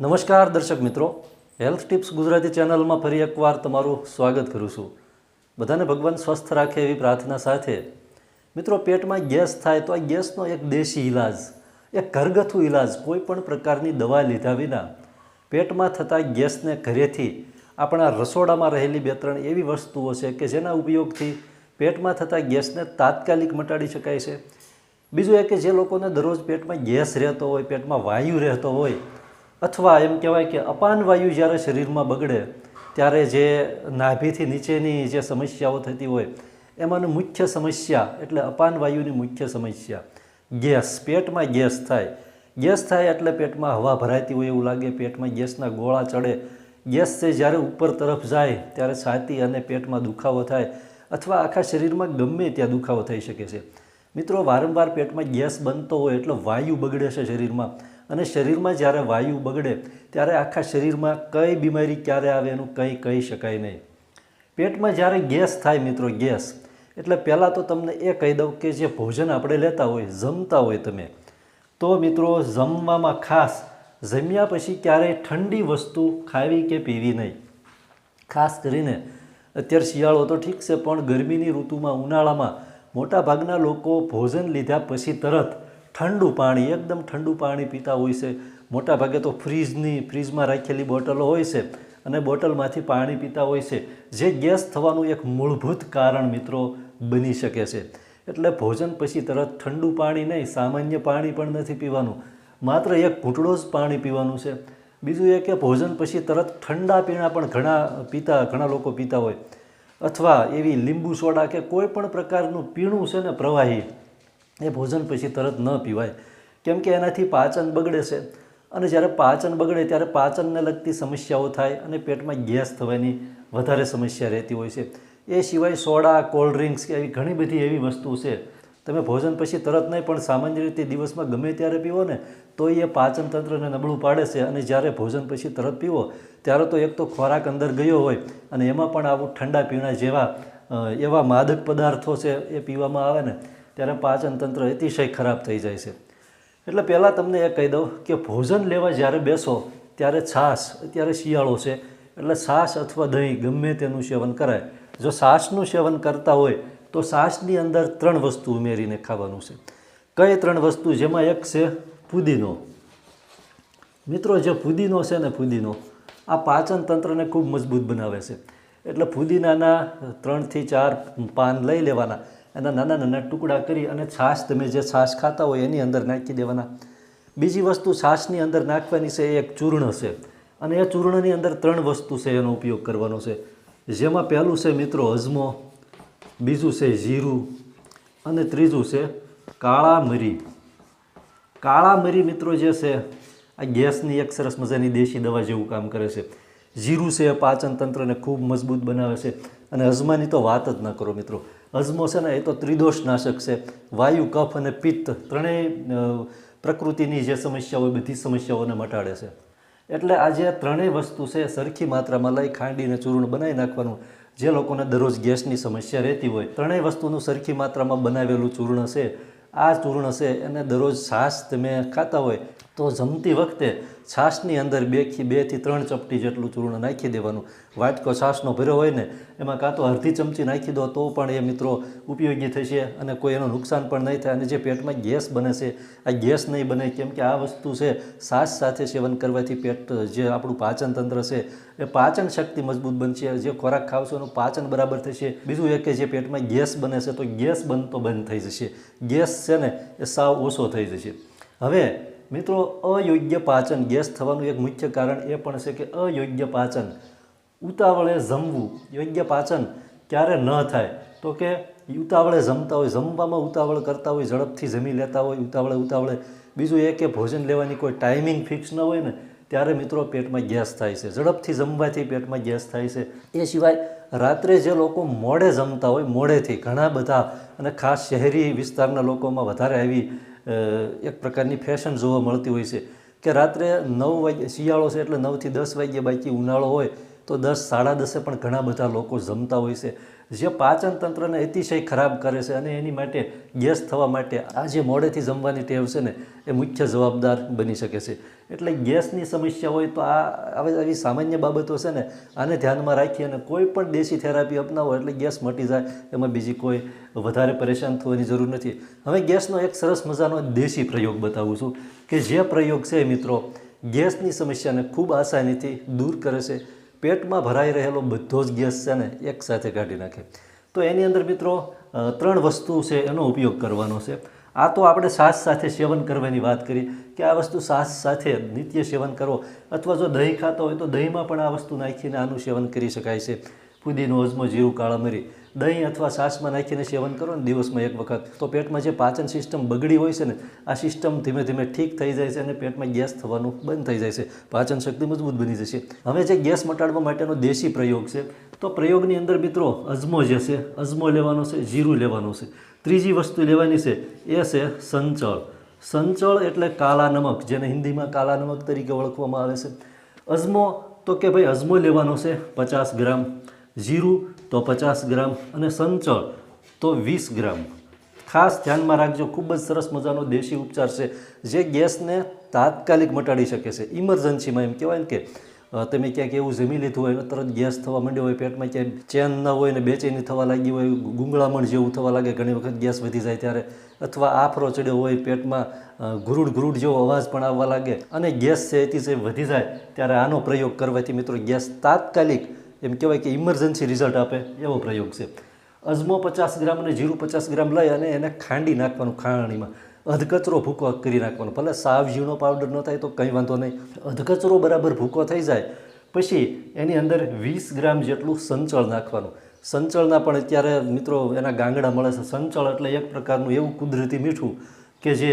નમસ્કાર દર્શક મિત્રો. હેલ્થ ટિપ્સ ગુજરાતી ચેનલમાં ફરી એકવાર તમારું સ્વાગત કરું છું. બધાને ભગવાન સ્વસ્થ રાખે એવી પ્રાર્થના સાથે. મિત્રો, પેટમાં ગેસ થાય તો આ ગેસનો એક દેશી ઈલાજ, એક ઘરગથ્થુ ઈલાજ કોઈ પણ પ્રકારની દવા લીધા વિના. પેટમાં થતા ગેસને ઘરેથી આપણા રસોડામાં રહેલી બે ત્રણ એવી વસ્તુઓ છે કે જેના ઉપયોગથી પેટમાં થતા ગેસને તાત્કાલિક મટાડી શકાય છે. બીજું એ કે જે લોકોને દરરોજ પેટમાં ગેસ રહેતો હોય, પેટમાં વાયુ રહેતો હોય અથવા એમ કહેવાય કે અપાન વાયુ જ્યારે શરીરમાં બગડે, ત્યારે જે નાભીથી નીચેની જે સમસ્યાઓ થતી હોય, એમાંની મુખ્ય સમસ્યા એટલે અપાન વાયુની મુખ્ય સમસ્યા, ગેસ, પેટમાં ગેસ થાય. ગેસ થાય એટલે પેટમાં હવા ભરાતી હોય એવું લાગે, પેટમાં ગેસના ગોળા ચડે. ગેસ છે જ્યારે ઉપર તરફ જાય, ત્યારે છાતી અને પેટમાં દુખાવો થાય અથવા આખા શરીરમાં ગમે ત્યાં દુખાવો થઈ શકે છે. મિત્રો, વારંવાર પેટમાં ગેસ બનતો હોય એટલે વાયુ બગડે છે શરીરમાં. અને શરીરમાં જ્યારે વાયુ બગડે, ત્યારે આખા શરીરમાં કઈ બીમારી ક્યારે આવે એનું કંઈ કહી શકાય નહીં. પેટમાં જ્યારે ગેસ થાય મિત્રો, ગેસ, એટલે પહેલાં તો તમને એ કહી દઉં કે જે ભોજન આપણે લેતા હોય, જમતા હોય તમે, તો મિત્રો જમવામાં ખાસ જમ્યા પછી ક્યારેય ઠંડી વસ્તુ ખાવી કે પીવી નહીં. ખાસ કરીને અત્યારે શિયાળો તો ઠીક છે, પણ ગરમીની ઋતુમાં ઉનાળામાં મોટાભાગના લોકો ભોજન લીધા પછી તરત ઠંડુ પાણી, એકદમ ઠંડુ પાણી પીતા હોય છે. મોટા ભાગે તો ફ્રીજની, ફ્રીજમાં રાખેલી બોટલો હોય છે અને બોટલમાંથી પાણી પીતા હોય છે. જે ગેસ થવાનું એક મૂળભૂત કારણ મિત્રો બની શકે છે. એટલે ભોજન પછી તરત ઠંડુ પાણી નહીં, સામાન્ય પાણી પણ નથી પીવાનું. માત્ર એક ઘૂંટડો જ પાણી પીવાનું છે. બીજું એ કે ભોજન પછી તરત ઠંડા પીણા પણ ઘણા પીતા, ઘણા લોકો પીતા હોય. અથવા એવી લીંબુ સોડા કે કોઈ પણ પ્રકારનું પીણું છે ને પ્રવાહી એ ભોજન પછી તરત ન પીવાય. કેમ કે એનાથી પાચન બગડે છે. અને જ્યારે પાચન બગડે ત્યારે પાચનને લગતી સમસ્યાઓ થાય અને પેટમાં ગેસ થવાની વધારે સમસ્યા રહેતી હોય છે. એ સિવાય સોડા, કોલ્ડ ડ્રિંક્સ એવી ઘણી બધી એવી વસ્તુ છે. તમે ભોજન પછી તરત નહીં, પણ સામાન્ય રીતે દિવસમાં ગમે ત્યારે પીવો ને તો એ પાચન તંત્રને નબળું પાડે છે. અને જ્યારે ભોજન પછી તરત પીવો, ત્યારે તો એક તો ખોરાક અંદર ગયો હોય અને એમાં પણ આવું ઠંડા પીણા જેવા એવા માદક પદાર્થો છે એ પીવામાં આવે ને ત્યારે પાચન તંત્ર અતિશય ખરાબ થઈ જાય છે. એટલે પહેલાં તમને એ કહી દઉં કે ભોજન લેવા જ્યારે બેસો, ત્યારે છાશ અત્યારે શિયાળો છે, એટલે છાશ અથવા દહીં ગમે તેનું સેવન કરાય. જો છાશનું સેવન કરતા હોય, તો છાશની અંદર ત્રણ વસ્તુ ઉમેરીને ખાવાનું છે. કઈ ત્રણ વસ્તુ? જેમાં એક છે પુદીનો. મિત્રો, જે પુદીનો છે ને પુદીનો, આ પાચન તંત્રને ખૂબ મજબૂત બનાવે છે. એટલે પુદીનાના ત્રણથી ચાર પાન લઈ લેવાના. એના નાના નાના ટુકડા કરી અને છાશ તમે જે છાશ ખાતા હોય એની અંદર નાખી દેવાના. બીજી વસ્તુ છાશની અંદર નાખવાની છે એ એક ચૂર્ણ છે. અને એ ચૂર્ણની અંદર ત્રણ વસ્તુ છે એનો ઉપયોગ કરવાનો છે. જેમાં પહેલું છે મિત્રો અજમો, બીજું છે જીરું અને ત્રીજું છે કાળા મરી. કાળા મરી મિત્રો જે છે, આ ગેસની એક સરસ મજાની દેશી દવા જેવું કામ કરે છે. જીરું છે પાચન તંત્રને ખૂબ મજબૂત બનાવે છે. અને અજમાની તો વાત જ ન કરો મિત્રો. અજમો છે ને એ તો ત્રિદોષનાશક છે. વાયુ, કફ અને પિત્ત ત્રણેય પ્રકૃતિની જે સમસ્યાઓ બધી સમસ્યાઓને મટાડે છે. એટલે આ જે ત્રણેય વસ્તુ છે, સરખી માત્રામાં લઈ ખાંડીને ચૂર્ણ બનાવી નાખવાનું, જે લોકોને દરરોજ ગેસની સમસ્યા રહેતી હોય, ત્રણેય વસ્તુનું સરખી માત્રામાં બનાવેલું ચૂર્ણ છે. આ ચૂર્ણ છે, એને દરરોજ છાશ તમે ખાતા હોય, તો જમતી વખતે છાશની અંદર બેથી બેથી ત્રણ ચપટી જેટલું ચૂર્ણ નાખી દેવાનું. વાટકો છાશનો ભર્યો હોય ને, એમાં કાં તો અડધી ચમચી નાખી દો તો પણ એ મિત્રો ઉપયોગી થશે અને કોઈ એનું નુકસાન પણ નહીં થાય. અને જે પેટમાં ગેસ બને છે, આ ગેસ નહીં બને કેમ કે આ વસ્તુ છે, છાશ સાથે સેવન કરવાથી પેટ જે આપણું પાચન તંત્ર છે, એ પાચન શક્તિ મજબૂત બનશે. જે ખોરાક ખાવશો એનું પાચન બરાબર થશે. બીજું એક કે જે પેટમાં ગેસ બને છે, તો ગેસ બનતો બંધ થઈ જશે. ગેસ છે ને, એ સાવ ઓછો થઈ જશે. હવે મિત્રો, અયોગ્ય પાચન, ગેસ થવાનું એક મુખ્ય કારણ એ પણ છે કે અયોગ્ય પાચન. ઉતાવળે જમવું, યોગ્ય પાચન ક્યારે ન થાય? તો કે ઉતાવળે જમતા હોય, જમવામાં ઉતાવળ કરતા હોય, ઝડપથી જમી લેતા હોય, ઉતાવળે ઉતાવળે. બીજું એ કે ભોજન લેવાની કોઈ ટાઈમિંગ ફિક્સ ન હોય ને, ત્યારે મિત્રો પેટમાં ગેસ થાય છે. ઝડપથી જમવાથી પેટમાં ગેસ થાય છે. એ સિવાય રાત્રે જે લોકો મોડે જમતા હોય, મોડેથી ઘણા બધા અને ખાસ શહેરી વિસ્તારના લોકોમાં વધારે આવી એક પ્રકારની ફેશન જોવા મળતી હોય છે કે રાત્રે નવ વાગે શિયાળો છે એટલે નવથી દસ વાગ્યે બાકી ઉનાળો હોય તો દસ, સાડા દસે પણ ઘણા બધા લોકો જમતા હોય છે. જે પાચન તંત્રને અતિશય ખરાબ કરે છે અને એની માટે ગેસ થવા માટે આ જે મોડેથી જમવાની ટેવ છે ને, એ મુખ્ય જવાબદાર બની શકે છે. એટલે ગેસની સમસ્યા હોય તો આ આવી આવી સામાન્ય બાબતો છે ને, આને ધ્યાનમાં રાખી અને કોઈ પણ દેશી થેરાપી અપનાવો એટલે ગેસ મટી જાય, એમાં બીજી કોઈ વધારે પરેશાન થવાની જરૂર નથી. હવે ગેસનો એક સરસ મજાનો દેશી પ્રયોગ બતાવું છું કે જે પ્રયોગ છે મિત્રો ગેસની સમસ્યાને ખૂબ આસાનીથી દૂર કરે છે. પેટમાં ભરાઈ રહેલો બધો જ ગેસ છે ને એકસાથે કાઢી નાખે. તો એની અંદર મિત્રો ત્રણ વસ્તુ છે એનો ઉપયોગ કરવાનો છે. આ તો આપણે શ્વાસ સાથે સેવન કરવાની વાત કરી કે આ વસ્તુ શ્વાસ સાથે નિત્ય સેવન કરો. અથવા જો દહીં ખાતો હોય તો દહીંમાં પણ આ વસ્તુ નાખીને આનું સેવન કરી શકાય છે. ફુદીનો અજમો, જીરું, કાળા મરી. દહીં અથવા છાશમાં નાખીને સેવન કરો ને દિવસમાં એક વખત. તો પેટમાં જે પાચન સિસ્ટમ બગડી હોય છે ને, આ સિસ્ટમ ધીમે ધીમે ઠીક થઈ જાય છે અને પેટમાં ગેસ થવાનું બંધ થઈ જાય છે. પાચન શક્તિ મજબૂત બની જશે. હવે જે ગેસ મટાડવા માટેનો દેશી પ્રયોગ છે, તો પ્રયોગની અંદર મિત્રો અજમો જે છે, અજમો લેવાનો છે, જીરું લેવાનું છે. ત્રીજી વસ્તુ લેવાની છે, એ છે સંચળ. સંચળ એટલે કાલા નમક, જેને હિન્દીમાં કાલા નમક તરીકે ઓળખવામાં આવે છે. અજમો, તો કે ભાઈ અજમો લેવાનો છે પચાસ ગ્રામ. જીરું, તો પચાસ ગ્રામ અને સંચળ, તો વીસ ગ્રામ. ખાસ ધ્યાનમાં રાખજો, ખૂબ જ સરસ મજાનો દેશી ઉપચાર છે, જે ગેસને તાત્કાલિક મટાડી શકે છે. ઇમરજન્સીમાં એમ કહેવાય ને કે તમે ક્યાંક એવું જમી લીધું હોય તરત ગેસ થવા માંડ્યો હોય, પેટમાં ક્યાંય ચેન ન હોય ને બેચેની થવા લાગી હોય, ગુંગળામણ જેવું થવા લાગે, ઘણી વખત ગેસ વધી જાય ત્યારે, અથવા આફરો ચડ્યો હોય, પેટમાં ઘુરુડ ગુરુડ જેવો અવાજ પણ આવવા લાગે અને ગેસ છે એથી જે વધી જાય, ત્યારે આનો પ્રયોગ કરવાથી મિત્રો ગેસ તાત્કાલિક એમ કહેવાય કે ઇમરજન્સી રિઝલ્ટ આપે એવો પ્રયોગ છે. અજમો પચાસ ગ્રામ અને જીરું પચાસ ગ્રામ લઈ અને એને ખાંડી નાખવાનું ખાણીમાં. અધકચરો ભૂકો કરી નાખવાનો. ભલે સાવ ઝીણો પાવડર ન થાય તો કંઈ વાંધો નહીં. અધકચરો બરાબર ભૂકો થઈ જાય. પછી એની અંદર વીસ ગ્રામ જેટલું સંચળ નાખવાનું. સંચળના પણ અત્યારે મિત્રો એના ગાંગડા મળે છે. સંચળ એટલે એક પ્રકારનું એવું કુદરતી મીઠું કે જે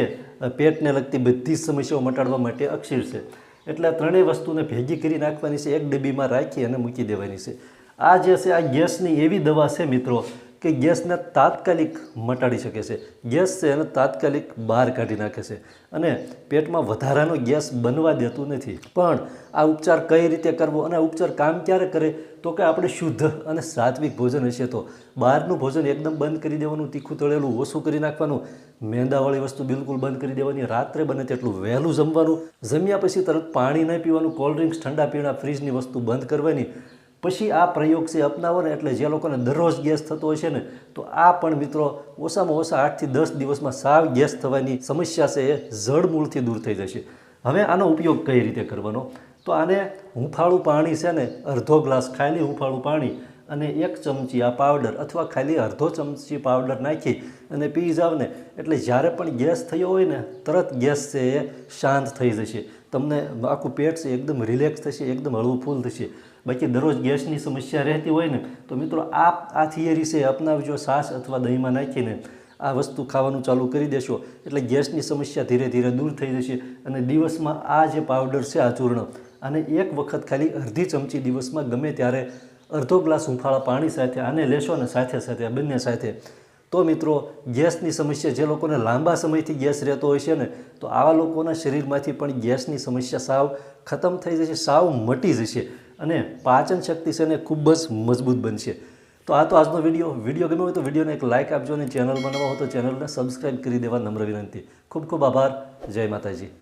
પેટને લગતી બધી જ સમસ્યાઓ મટાડવા માટે અક્ષીર છે. એટલે આ ત્રણેય વસ્તુને ભેગી કરી નાખવાની છે, એક ડબ્બીમાં રાખી અને મૂકી દેવાની છે. આ જે છે, આ ગેસની એવી દવા છે મિત્રો કે ગેસને તાત્કાલિક મટાડી શકે છે. ગેસ છે એને તાત્કાલિક બહાર કાઢી નાખે છે અને પેટમાં વધારાનો ગેસ બનવા દેતું નથી. પણ આ ઉપચાર કઈ રીતે કરવો અને આ ઉપચાર કામ ક્યારે કરે તો કે આપણે શુદ્ધ અને સાત્વિક ભોજન હશે તો. બહારનું ભોજન એકદમ બંધ કરી દેવાનું, તીખું તળેલું, ઓછું કરી નાખવાનું. મેંદાવાળી વસ્તુ બિલકુલ બંધ કરી દેવાની. રાત્રે બને તેટલું વહેલું જમવાનું. જમ્યા પછી તરત પાણી નહીં પીવાનું કોલ્ડ ડ્રિંક્સ ઠંડા પીણા ફ્રીજની વસ્તુ બંધ કરવાની. પછી આ પ્રયોગ છે અપનાવો ને એટલે જે લોકોને દરરોજ ગેસ થતો છે ને, તો આ પણ મિત્રો ઓછામાં ઓછા આઠથી દસ દિવસમાં સાવ ગેસ થવાની સમસ્યા છે એ જડમૂળથી દૂર થઈ જશે. હવે આનો ઉપયોગ કઈ રીતે કરવાનો? તો આને હુંફાળું પાણી છે ને, અડધો ગ્લાસ ખાલી હુંફાળું પાણી અને એક ચમચી આ પાવડર અથવા ખાલી અડધો ચમચી પાવડર નાખી અને પી જાવ એટલે જ્યારે પણ ગેસ થયો હોય ને, તરત ગેસ છે એ શાંત થઈ જશે. તમને આખું પેટ છે એકદમ રિલેક્સ થશે, એકદમ હળવું ફૂલ થશે. બાકી દરરોજ ગેસની સમસ્યા રહેતી હોય ને, તો મિત્રો આ આ થિયરી છે અપનાવજો, છાશ અથવા દહીંમાં નાખીને. આ વસ્તુ ખાવાનું ચાલુ કરી દેશો. એટલે ગેસની સમસ્યા ધીરે ધીરે દૂર થઈ જશે અને દિવસમાં આ જે પાવડર છે આ ચૂર્ણ આને એક વખત ખાલી અડધી ચમચી દિવસમાં ગમે ત્યારે અડધો ગ્લાસ હુંફાળા પાણી સાથે આને લેશો ને સાથે સાથે આ બંને સાથે. તો મિત્રો, ગેસની સમસ્યા, જે લોકોને લાંબા સમયથી ગેસ રહેતો હોય છે ને, તો આવા લોકોના શરીરમાંથી પણ ગેસની સમસ્યા સાવ ખતમ થઈ જશે, સાવ મટી જશે અને પાચન શક્તિ છે ને ખૂબ જ મજબૂત બનશે. તો આ તો આજનો વીડિયો. વીડિયો ગમ્યો હોય તો વિડીયોને એક લાઇક આપજો અને ચેનલ બનાવો હો તો ચેનલને સબસ્ક્રાઈબ કરી દેવા નમ્ર વિનંતી. ખૂબ ખૂબ આભાર. જય માતાજી.